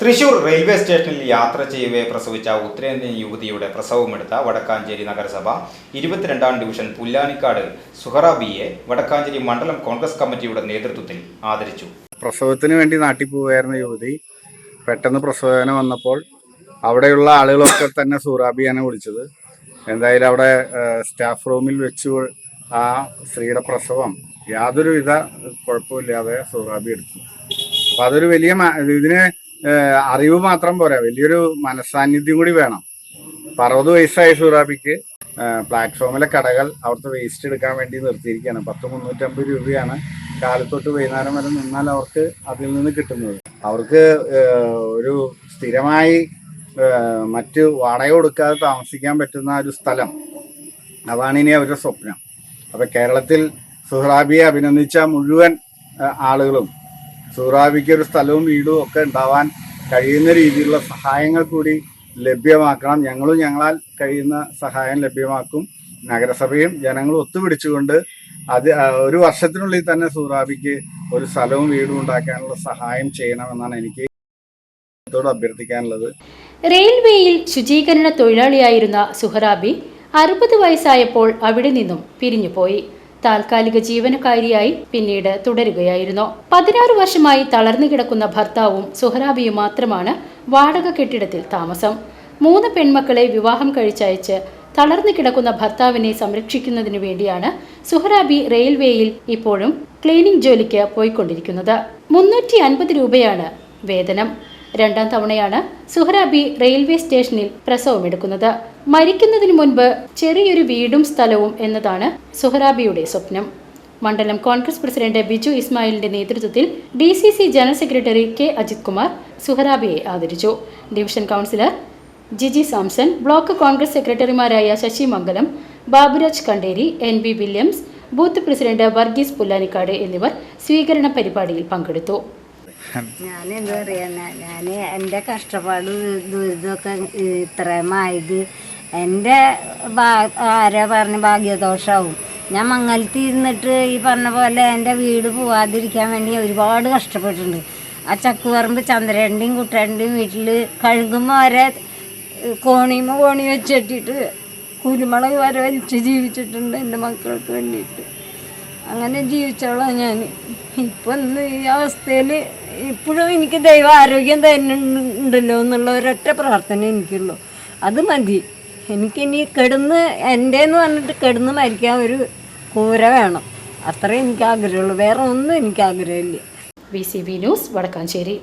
Thrissur railway സ്റ്റേഷനിൽ യാത്ര ചെയ്യവേ പ്രസവിച്ച ഉത്തരേന്ത്യൻ യുവതിയുടെ പ്രസവമെടുത്ത വടക്കാഞ്ചേരി നഗരസഭ ഇരുപത്തിരണ്ടാം ഡിവിഷൻ പുല്ലാനിക്കാട് സുഹറാബിയെ വടക്കാഞ്ചേരി മണ്ഡലം കോൺഗ്രസ് കമ്മിറ്റിയുടെ നേതൃത്വത്തിൽ ആദരിച്ചു. പ്രസവത്തിന് വേണ്ടി നാട്ടിൽ പോവുകയായിരുന്ന യുവതി പെട്ടെന്ന് പ്രസവേദന വന്നപ്പോൾ അവിടെയുള്ള ആളുകളൊക്കെ തന്നെ സുഹറാബിയാണ് വിളിച്ചത്. എന്തായാലും അവിടെ സ്റ്റാഫ് റൂമിൽ വെച്ച് ആ സ്ത്രീയുടെ പ്രസവം യാതൊരുവിധ കുഴപ്പമില്ലാതെ സുഹറാബി എടുത്തു. അപ്പൊ അതൊരു വലിയ ഇതിന് അറിവ് മാത്രം പോരാ. വലിയൊരു മനസാന്നിധ്യം കൂടി വേണം. അപ്പൊ അറുപത് വയസ്സായ ഷുറാബിക്ക് പ്ലാറ്റ്ഫോമിലെ കടകൾ അവിടുത്തെ വേസ്റ്റ് എടുക്കാൻ വേണ്ടി നിർത്തിയിരിക്കുകയാണ്. പത്ത് മുന്നൂറ്റമ്പത് രൂപയാണ് കാലത്തൊട്ട് വൈകുന്നേരം വരെ നിന്നാൽ അവർക്ക് അതിൽ നിന്ന് കിട്ടുന്നത്. അവർക്ക് ഒരു സ്ഥിരമായി മറ്റ് വാടക കൊടുക്കാതെ താമസിക്കാൻ പറ്റുന്ന ഒരു സ്ഥലം. അതാണ് ഇനി അവരുടെ സ്വപ്നം. അപ്പോൾ കേരളത്തിൽ സുഹ്റാബിയെ അഭിനന്ദിച്ച മുഴുവൻ ആളുകളും സുഹ്റാബിക്ക് ഒരു സ്ഥലവും വീടും ഒക്കെ ഉണ്ടാവാൻ കഴിയുന്ന രീതിയിലുള്ള സഹായങ്ങൾ കൂടി ലഭ്യമാക്കണം. ഞങ്ങളും ഞങ്ങളാൽ കഴിയുന്ന സഹായം ലഭ്യമാക്കും. നഗരസഭയും ജനങ്ങളും ഒത്തുപിടിച്ചുകൊണ്ട് അത് ഒരു വർഷത്തിനുള്ളിൽ തന്നെ സൂറാബിക്ക് ഒരു സ്ഥലവും വീടും ഉണ്ടാക്കാനുള്ള സഹായം ചെയ്യണമെന്നാണ് എനിക്ക് അഭ്യർത്ഥിക്കാനുള്ളത്. റെയിൽവേയിൽ ശുചീകരണ തൊഴിലാളിയായിരുന്ന സുഹറാബി അറുപത് വയസ്സായപ്പോൾ അവിടെ നിന്നും പിരിഞ്ഞുപോയി. താൽക്കാലിക ജീവനക്കാരിയായി പിന്നീട് തുടരുകയായിരുന്നു. പതിനാറ് വർഷമായി തളർന്നു കിടക്കുന്ന ഭർത്താവും സുഹറാബിയും മാത്രമാണ് വാടക കെട്ടിടത്തിൽ താമസം. മൂന്ന് പെൺമക്കളെ വിവാഹം കഴിച്ചയച്ച് തളർന്നു കിടക്കുന്ന ഭർത്താവിനെ സംരക്ഷിക്കുന്നതിനു വേണ്ടിയാണ് സുഹറാബി റെയിൽവേയിൽ ഇപ്പോഴും ക്ലീനിംഗ് ജോലിക്ക് പോയിക്കൊണ്ടിരിക്കുന്നത്. മുന്നൂറ്റി അൻപത് രൂപയാണ് വേതനം. രണ്ടാം തവണയാണ് സുഹറാബി റെയിൽവേ സ്റ്റേഷനിൽ പ്രസവമെടുക്കുന്നത് മരിക്കുന്നതിന് മുൻപ് ചെറിയൊരു വീടും സ്ഥലവും എന്നതാണ് സുഹറാബിയുടെ സ്വപ്നം. മണ്ഡലം കോൺഗ്രസ് പ്രസിഡന്റ് ബിജു ഇസ്മായിലിന്റെ നേതൃത്വത്തിൽ D C C general secretary K Ajith Kumar സുഹറാബിയെ ആദരിച്ചു. Division councillor Jiji Samson block Congress സെക്രട്ടറിമാരായ Sasi Mangalam Baburaj Kanderi N B Williams booth president Varghese Pullanikkad എന്നിവർ സ്വീകരണ പരിപാടിയിൽ പങ്കെടുത്തു. ഞാൻ എന്താ പറയാ ഞാൻ എന്റെ കഷ്ടപ്പാട് ദുരിതമൊക്കെ ഇത്രയുമായത് എന്റെ ആരാ പറഞ്ഞ ഭാഗ്യദോഷമാവും ഞാൻ മംഗലത്തിൽ ഇരുന്നിട്ട് ഈ പറഞ്ഞ പോലെ എന്റെ വീട് പോവാതിരിക്കാൻ വേണ്ടി ഒരുപാട് കഷ്ടപ്പെട്ടിട്ടുണ്ട്. ആ ചക്കുപറമ്പ് ചന്ദ്രേന്റെയും കുട്ടേന്റെയും വീട്ടിൽ കഴുകുമ്പോൾ വരെ കോണിയുമ്പോൾ കോണി വെച്ചിട്ടിട്ട് കുരുമുളക് വരെ വലിച്ച് ജീവിച്ചിട്ടുണ്ട് എന്റെ മക്കൾക്ക് വേണ്ടിയിട്ട്. അങ്ങനെ ജീവിച്ചോളാം ഞാൻ ഇപ്പം ഈ അവസ്ഥയിൽ ഇപ്പോഴും എനിക്ക് ദൈവ ആരോഗ്യം തന്നെ ഉണ്ടല്ലോ എന്നുള്ള ഒരൊറ്റ പ്രാർത്ഥന എനിക്കുള്ളൂ. അത് മതി. എനിക്കിനി കിടന്ന് എന്റെന്ന് പറഞ്ഞിട്ട് കിടന്ന് മരിക്കാൻ ഒരു കൂര വേണം. അത്രേ എനിക്ക് ആഗ്രഹമുള്ളൂ വേറെ ഒന്നും എനിക്ക് ആഗ്രഹമില്ല B C B news Wadakkanchery.